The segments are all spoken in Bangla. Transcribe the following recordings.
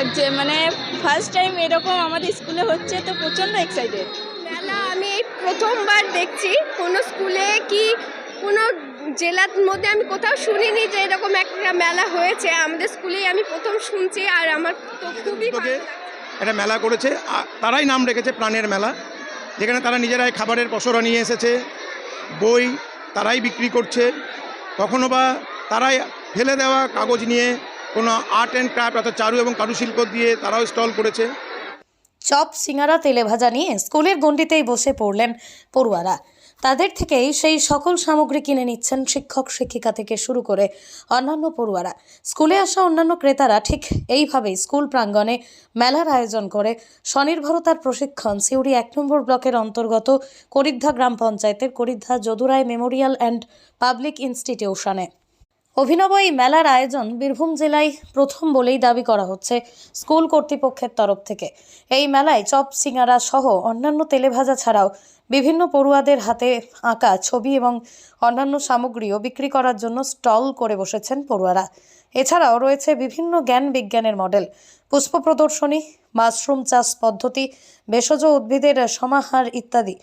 লাগছে। মানে ফার্স্ট টাইম এরকম আমাদের স্কুলে হচ্ছে তো প্রচণ্ড এক্সাইটেড মেলা আমি এই প্রথমবার দেখছি। কোনো স্কুলে কি কোনো জেলার মধ্যে আমি কোথাও শুনিনি যে এরকম একটা মেলা হয়েছে। আমাদের স্কুলেই আমি প্রথম শুনছি আর আমার তো খুবই একটা মেলা করেছে। তারাই নাম রেখেছে প্রাণের মেলা। যেখানে তারা নিজেরাই খাবারের পসরা নিয়ে এসেছে বই তারাই বিক্রি করছে। কখনো বা তারাই ফেলে দেওয়া কাগজ নিয়ে কোনো আর্ট অ্যান্ড ক্রাফট অর্থাৎ চারু এবং কারুশিল্প দিয়ে তারাও স্টল করেছে। চপ, সিঙ্গারা, তেলে ভাজা নিয়ে স্কুলের গণ্ডিতেই বসে পড়লেন পড়ুয়ারা। তাদের থেকেই সেই সকল সামগ্রী কিনে নিচ্ছেন শিক্ষক, শিক্ষিকা থেকে শুরু করে অন্যান্য পড়ুয়ারা। স্কুলে আসা অন্যান্য ক্রেতারা ঠিক এইভাবেই স্কুল প্রাঙ্গণে মেলার আয়োজন করে স্বনির্ভরতার প্রশিক্ষণ। সিউড়ি এক নম্বর ব্লকের অন্তর্গত করিদ্ধা গ্রাম পঞ্চায়েতের Karidhya Jadurai memorial and public ইনস্টিটিউশনে। অভিনব এই মেলার আয়োজন বীরভূম জেলায় প্রথম বলেই দাবি করা হচ্ছে স্কুল কর্তৃপক্ষের তরফ থেকে। এই মেলায় চপ, সিঙ্গারা সহ অন্যান্য তেলেভাজা ছাড়াও বিভিন্ন পড়ুয়াদের হাতে আঁকা ছবি এবং অন্যান্য সামগ্রীও বিক্রি করার জন্য স্টল করে বসেছেন পড়ুয়ারা। এছাড়াও রয়েছে বিভিন্ন জ্ঞান বিজ্ঞানের মডেল, পুষ্প প্রদর্শনী, মাশরুম চাষ পদ্ধতি, ভেষজ উদ্ভিদের সমাহার ইত্যাদি।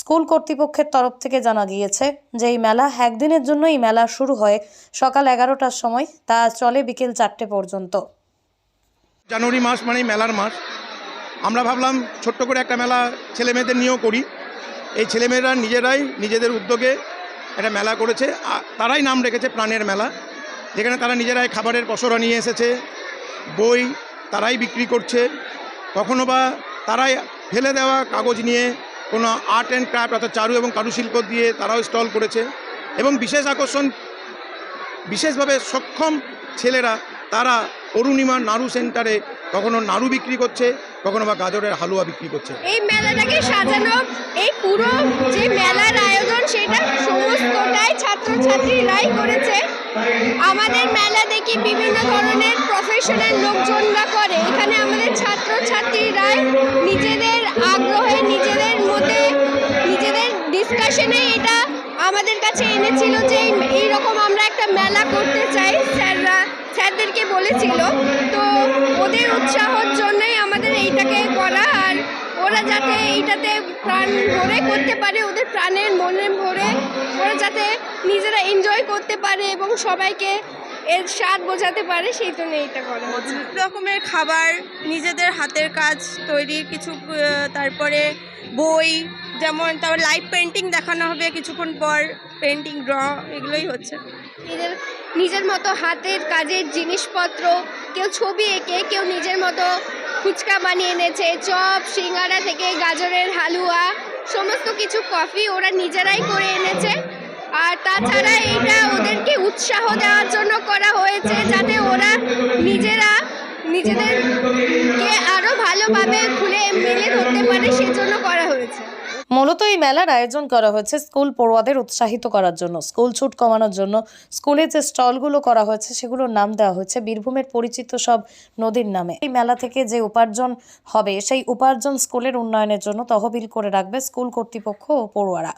স্কুল কর্তৃপক্ষের তরফ থেকে জানা গিয়েছে যে এই মেলা একদিনের জন্য এই মেলা শুরু হয় সকাল এগারোটার সময়, তা চলে বিকেল চারটে পর্যন্ত। জানুয়ারি মাস মানেই মেলার মাস। আমরা ভাবলাম ছোট্ট করে একটা মেলা ছেলে মেয়েদের নিয়েও করি। এই ছেলেমেয়েরা নিজেরাই নিজেদের উদ্যোগে একটা মেলা করেছে। তারাই নাম রেখেছে প্রাণের মেলা। যেখানে তারা নিজেরাই খাবারের পসরা নিয়ে এসেছে, বই তারাই বিক্রি করছে। কখনো বা তারাই ফেলে দেওয়া কাগজ নিয়ে কোনো আর্ট অ্যান্ড ক্রাফট অর্থাৎ চারু এবং কারুশিল্প দিয়ে তারাও স্টল করেছে এবং বিশেষ আকর্ষণ, বিশেষভাবে সক্ষম ছেলেরা, তারা অরুণিমা নাড়ু সেন্টারে কখনো নাড়ু বিক্রি করছে, কখনো বা গাজরের হালুয়া বিক্রি করছে। এই মেলাটাকে সাজানো, এই পুরো যে মেলার আয়োজন, সেটা সমস্তটাই ছাত্রছাত্রীরাই করেছে। আমাদের মেলা দেখি বিভিন্ন ধরনের প্রফেশনাল লোকজনরা করে। এখানে আমাদের ছাত্রছাত্রীরাই নিজেদের আমাদের কাছে এনেছিল যে এই- এইরকম আমরা একটা মেলা করতে চাই, স্যাররা, স্যারদেরকে বলেছিল। তো ওদের উৎসাহর জন্যই আমাদের এইটাকে করা, আর ওরা যাতে এইটাতে প্রাণ ভরে করতে পারে, ওদের প্রাণের মনে ভরে ওরা যাতে নিজেরা এনজয় করতে পারে এবং সবাইকে এর স্বাদ বোঝাতে পারে, সেই জন্য এইটা করা রকমের খাবার, নিজেদের হাতের কাজ তৈরি কিছু তারপরে বই যেমন তারপর লাইভ পেন্টিং দেখানো হবে কিছুক্ষণ পর পেন্টিং ড্র এগুলোই হচ্ছে। নিজের নিজের মতো হাতের কাজের জিনিসপত্র, কেউ ছবি এঁকে, কেউ নিজের মতো ফুচকা বানিয়ে এনেছে, চপ, সিঙ্গারা থেকে গাজরের হালুয়া, সমস্ত কিছু কফি ওরা নিজেরাই করে এনেছে। আর তাছাড়া এটা ওদেরকে উৎসাহ দেওয়ার জন্য করা হয়েছে, যাতে ওরা নিজেরা নিজেদেরকে আরও ভালোভাবে খুলে মেলে ধরতে পারে, সেজন্য করা হয়েছে। মূলত এই মেলার আয়োজন করা হয়েছে স্কুল পড়ুয়াদের উৎসাহিত করার জন্য। স্কুল ছুট কমানোর জন্য স্কুলে যে স্টলগুলো করা হয়েছে সেগুলোর নাম দেওয়া হয়েছে বীরভূমের পরিচিত সব নদীর নামে। এই মেলা থেকে যে উপার্জন হবে, সেই উপার্জন স্কুলের উন্নয়নের জন্য তহবিল করে রাখবে স্কুল কর্তৃপক্ষ ও পড়ুয়ারা।